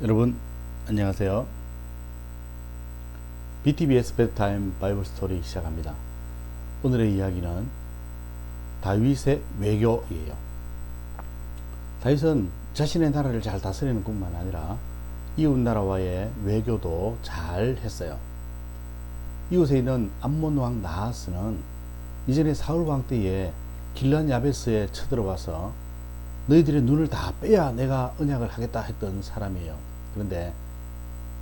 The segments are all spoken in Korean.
여러분 안녕하세요. BTBS bedtime 바이블 스토리 시작합니다. 오늘의 이야기는 다윗의 외교이에요. 다윗은 자신의 나라를 잘 다스리는 뿐만 아니라 이웃 나라와의 외교도 잘 했어요. 이웃에 있는 암몬 왕 나하스는 이전에 사울 왕 때에 길란 야베스에 쳐들어와서 너희들의 눈을 다 빼야 내가 언약을 하겠다 했던 사람이에요. 그런데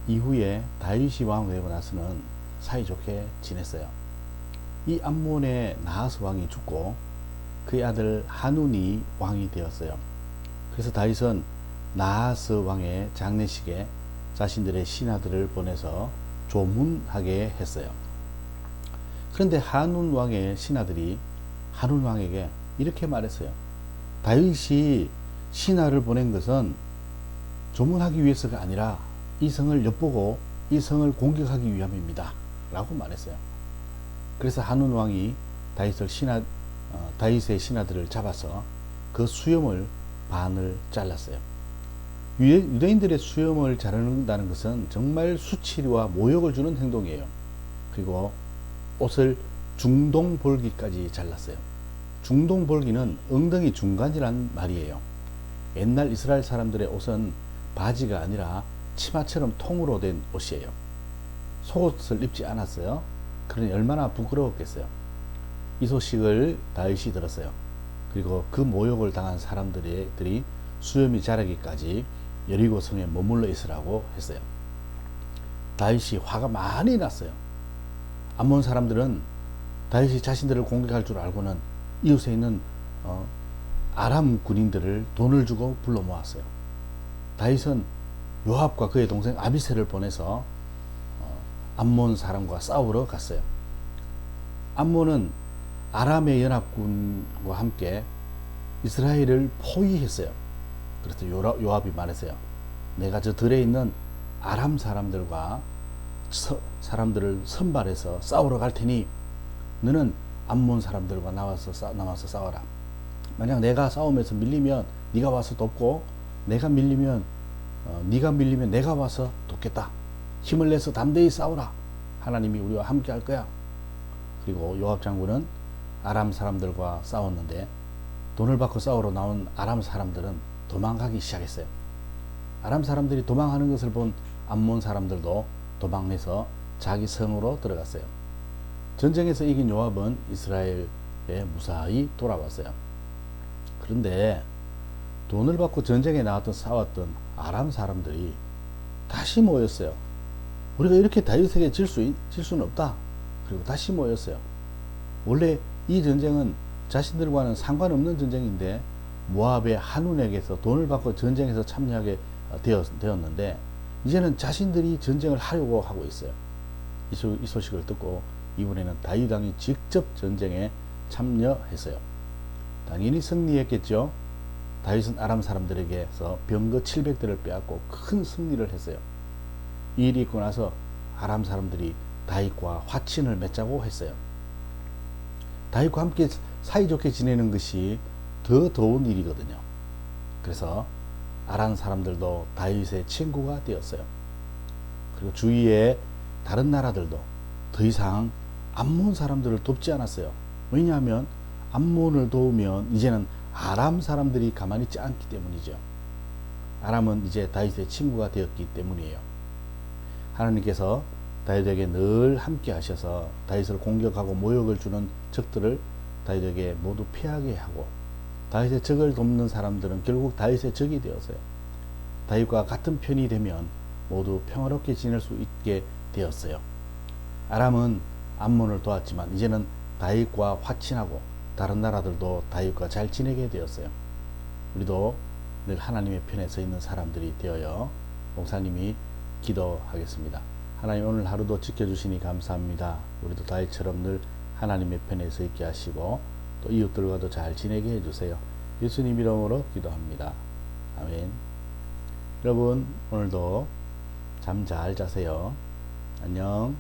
이후에 다윗이 왕 되고 나서는 사이좋게 지냈어요. 이 암몬의 나하스 왕이 죽고 그의 아들 한운이 왕이 되었어요. 그래서 다윗은 나하스 왕의 장례식에 자신들의 신하들을 보내서 조문하게 했어요. 그런데 한운 왕의 신하들이 한운 왕에게 이렇게 말했어요. 다윗이 신하를 보낸 것은 조문하기 위해서가 아니라 이 성을 엿보고 이 성을 공격하기 위함입니다. 라고 말했어요. 그래서 한운 왕이 다윗을 신하, 어, 다윗의 신하들을 잡아서 그 수염을 반을 잘랐어요. 유대인들의 수염을 자른다는 것은 정말 수치와 모욕을 주는 행동이에요. 그리고 옷을 중동 볼기까지 잘랐어요. 중동 볼기는 엉덩이 중간이란 말이에요. 옛날 이스라엘 사람들의 옷은 바지가 아니라 치마처럼 통으로 된 옷이에요. 속옷을 입지 않았어요. 그러니 얼마나 부끄러웠겠어요. 이 소식을 다윗이 들었어요. 그리고 그 모욕을 당한 사람들이 수염이 자라기까지 여리고 성에 머물러 있으라고 했어요. 다윗이 화가 많이 났어요. 암몬 사람들은 다윗이 자신들을 공격할 줄 알고는 이웃에 있는 어, 아람 군인들을 돈을 주고 불러 모았어요. 다윗은 요압과 그의 동생 아비세를 보내서 어, 암몬 사람과 싸우러 갔어요. 암몬은 아람의 연합군과 함께 이스라엘을 포위했어요. 그래서 요압이 말했어요. 내가 저 들에 있는 아람 사람들과 서, 사람들을 선발해서 싸우러 갈 테니 너는 암몬 사람들과 나와서 싸, 나와서 싸워라. 만약 내가 싸움에서 밀리면 네가 와서 돕고 내가 밀리면 어, 네가 밀리면 내가 와서 돕겠다. 힘을 내서 담대히 싸우라. 하나님이 우리와 함께 할 거야. 그리고 요압 장군은 아람 사람들과 싸웠는데 돈을 받고 싸우러 나온 아람 사람들은 도망가기 시작했어요. 아람 사람들이 도망하는 것을 본 암몬 사람들도 도망해서 자기 성으로 들어갔어요. 전쟁에서 이긴 요압은 이스라엘에 무사히 돌아왔어요. 그런데 돈을 받고 전쟁에 나왔던 싸웠던 아람 사람들이 다시 모였어요. 우리가 이렇게 다윗에게 질, 수, 질 수는 없다. 그리고 다시 모였어요. 원래 이 전쟁은 자신들과는 상관없는 전쟁인데 모압의 한운에게서 돈을 받고 전쟁에서 참여하게 되었, 되었는데 이제는 자신들이 전쟁을 하려고 하고 있어요. 이, 소, 이 소식을 듣고 이번에는 다윗 왕이 직접 전쟁에 참여했어요. 당연히 승리했겠죠. 다윗은 아람 사람들에게서 병거 700대를 빼앗고 큰 승리를 했어요. 이 일이 있고 나서 아람 사람들이 다윗과 화친을 맺자고 했어요. 다윗과 함께 사이좋게 지내는 것이 더 더운 일이거든요. 그래서 아람 사람들도 다윗의 친구가 되었어요. 그리고 주위의 다른 나라들도 더 이상 암몬 사람들을 돕지 않았어요. 왜냐하면 암몬을 도우면 이제는 아람 사람들이 가만히 있지 않기 때문이죠. 아람은 이제 다윗의 친구가 되었기 때문이에요. 하나님께서 다윗에게 늘 함께 하셔서 다윗을 공격하고 모욕을 주는 적들을 다윗에게 모두 피하게 하고 다윗의 적을 돕는 사람들은 결국 다윗의 적이 되었어요. 다윗과 같은 편이 되면 모두 평화롭게 지낼 수 있게 되었어요. 아람은 암몬을 도왔지만 이제는 다윗과 화친하고 다른 나라들도 다윗과 잘 지내게 되었어요. 우리도 늘 하나님의 편에 서 있는 사람들이 되어요. 목사님이 기도하겠습니다. 하나님 오늘 하루도 지켜주시니 감사합니다. 우리도 다윗처럼 늘 하나님의 편에 서 있게 하시고 또 이웃들과도 잘 지내게 해주세요. 예수님 이름으로 기도합니다. 아멘. 여러분 오늘도 잠 잘 자세요. 안녕.